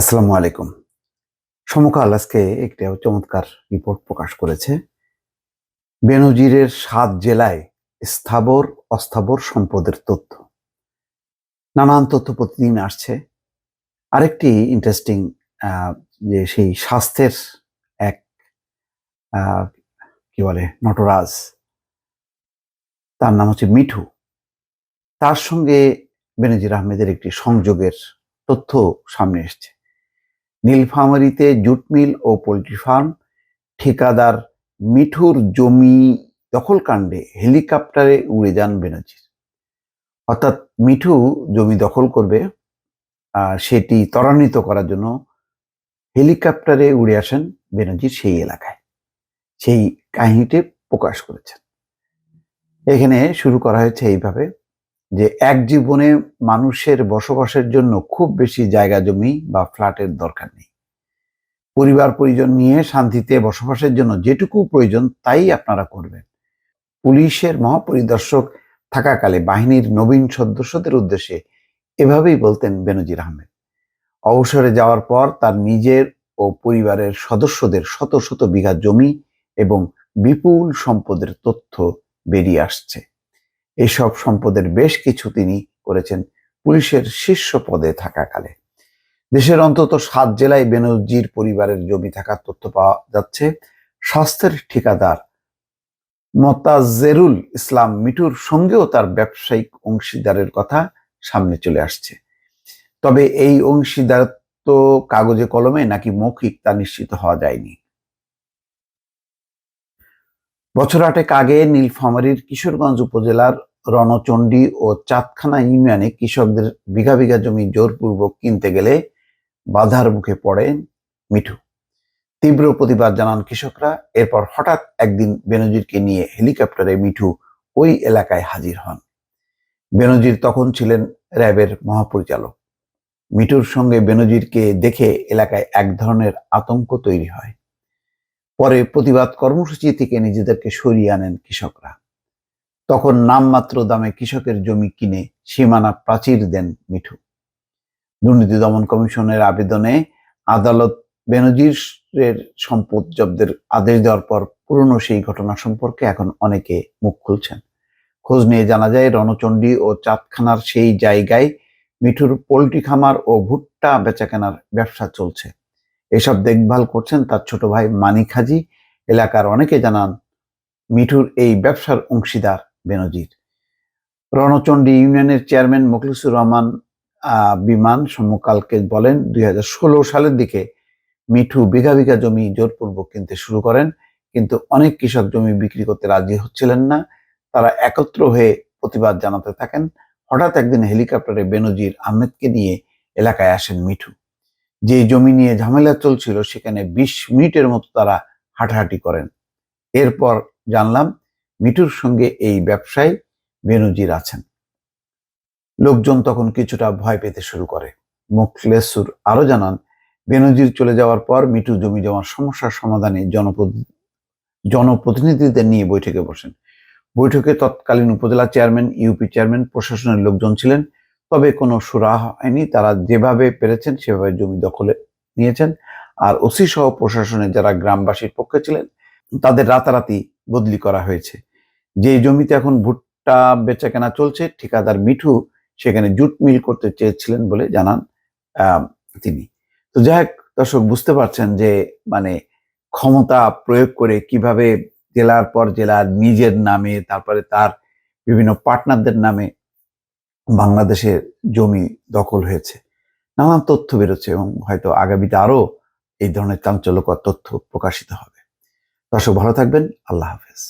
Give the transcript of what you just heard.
আসসালামু আলাইকুম। সমকাল আজকে একটি চমৎকার রিপোর্ট প্রকাশ করেছে। বেনজিরের সাত জেলায় স্থাবর, অস্থাবর সম্পদের তথ্য। নানান তথ্য প্রতিদিন আসছে। আরেকটি ইন্টারেস্টিং যে সেই স্বাস্থ্যের এক কি বলে, নটরাজ, তার নাম হচ্ছে মিঠু। তার সঙ্গে বেনজির আহমেদের একটি সংযোগের তথ্য সামনে এসছে। নীলফামারীতে জুট মিল ও পোলট্রি ফার্ম, ঠিকাদার মিঠুর জমি দখলকাণ্ডে হেলিকপ্টারে উড়ে যান বেনজির। অর্থাৎ মিঠু জমি দখল করবে আর সেটি ত্বরান্বিত করার জন্য হেলিকপ্টারে উড়ে আসেন বেনজির সেই এলাকায়। সেই কাহিনীটি প্রকাশ করেছেন। এখানে শুরু করা হয়েছে এইভাবে। যে এক জীবনে মানুষের বসবাসের জন্য খুব বেশি জায়গা জমি বা ফ্ল্যাটের দরকার নেই। পরিবার পরিজন নিয়ে শান্তিতে বসবাসের জন্য যেটুকু প্রয়োজন তাই আপনারা করবেন। পুলিশের মহাপরিদর্শক থাকাকালে বাহিনীর নবীন সদস্যদের উদ্দেশ্যে এভাবেই বলতেন বেনজির আহমেদ। অবসরে যাওয়ার পর তার নিজের ও পরিবারের সদস্যদের শত শত বিঘা জমি এবং বিপুল সম্পদের তথ্য বেরিয়ে আসছে। এইসব সম্পদের বেশ কিছু তিনি করেছেন পুলিশের শীর্ষ পদে থাকাকালে। দেশের অন্তত সাত জেলায় বেনজির পরিবারের জমি থাকার তথ্য পাওয়া যাচ্ছে। স্বাস্থ্যের ঠিকাদার মতাজেরুল ইসলাম মিঠুর সঙ্গেও তার ব্যবসায়িক অংশীদারের কথা সামনে চলে আসছে। তবে এই অংশীদারত্ব কাগজে কলমে নাকি মৌখিক তা নিশ্চিত হওয়া যায়নি। বছর আটেক আগে নীলফামারীর কিশোরগঞ্জ উপজেলার রণচণ্ডী ও চাঁদখানা ইউনিয়নে কৃষকদের বিঘা বিঘা জমি জোরপূর্বক কিনতে গেলে বাধার মুখে পড়েন মিঠু। তীব্র প্রতিবাদ জানান কৃষকরা। এরপর হঠাৎ একদিন বেনজিরকে নিয়ে হেলিকপ্টারে মিঠু ওই এলাকায় হাজির হন। বেনজির তখন ছিলেন র্যাবের মহাপরিচালক। মিঠুর সঙ্গে বেনজিরকে দেখে এলাকায় এক ধরনের আতঙ্ক তৈরি হয়। পরে প্রতিবাদ কর্মসূচি থেকে নিজেদেরকে সরিয়ে আনেন কৃষকরা। তখন নামমাত্র দামে কৃষকের জমি কিনে সীমানা প্রাচীর দেন মিঠু। দুর্নীতি দমন কমিশনের আবেদনে আদালত বেনজিরের সম্পদ জব্দের আদেশ দেওয়ার পর পুরনো সেই ঘটনা সম্পর্কে এখন অনেকে মুখ খুলছেন। খোঁজ নিয়ে জানা যায়, রণচণ্ডী ও চাঁদখানার সেই জায়গায় মিঠুর পোলট্রি খামার ও ভুট্টা বেচাকেনার ব্যবসা চলছে। এসব দেখভাল করছেন তার ছোট ভাই মানিক হাজি। এলাকার অনেকে জানান, মিঠুর এই ব্যবসার অংশীদার। বেনজির। রণচণ্ডী ইউনিয়নের চেয়ারম্যান মুখলিসুর রহমান বিমান সম্মুকালকে বলেন, দুই হাজার ষোলো সালের দিকে মিঠু বিঘা বিঘা জমি জোরপূর্বক কিনতে শুরু করেন, কিন্তু অনেক কৃষক জমি বিক্রি করতে রাজি হচ্ছিলেন না। তারা একত্র হয়ে প্রতিবাদ জানাতে থাকেন। হঠাৎ একদিন হেলিকপ্টারে বেনজির আহমেদকে নিয়ে এলাকায় আসেন মিঠু। যে জমি নিয়ে ঝামেলা চলছিল, সেখানে বিশ মিনিটের মতো তারা হাঁটাহাঁটি করেন। এরপর জানলাম মিঠুর সঙ্গে এই ব্যবসায় বেনজির আছেন। লোকজন তখন কিছুটা ভয় পেতে শুরু করে। মুখলেসুর আরও জানান বেনজির চলে যাওয়ার পর মিঠু জমি জমার সমস্যার সমাধানে জনপ্রতি জনপ্রতিনিধিদের নিয়ে বৈঠকে বসেন। বৈঠকে তৎকালীন উপজেলা চেয়ারম্যান, ইউপি চেয়ারম্যান, প্রশাসনের লোকজন ছিলেন, তবে কোনো সুরা হয়নি। তারা যেভাবে পেরেছেন, সেভাবে জমি দখলে নিয়েছেন। আর ওসি সহ প্রশাসনের যারা গ্রামবাসীর পক্ষে ছিলেন, তাদের রাতারাতি বদলি করা হয়েছে। যে জমিতে এখন ভুট্টা বেচা কেনা চলছে, ঠিকাদার মিঠু সেখানে জুট মিল করতে চেয়েছিলেন বলে জানান তিনি। তো যাই হোক, দর্শক বুঝতে পারছেন যে মানে ক্ষমতা প্রয়োগ করে কীভাবে জেলার পর জেলা নিজের নামে, তারপরে তার বিভিন্ন পার্টনারদের নামে বাংলাদেশের জমি দখল হয়েছে। নানান তথ্য বেরোচ্ছে এবং হয়তো আগামীতে আরও এই ধরনের চাঞ্চল্যকর তথ্য প্রকাশিত হবে। দর্শক ভালো থাকবেন, আল্লাহ হাফেজ।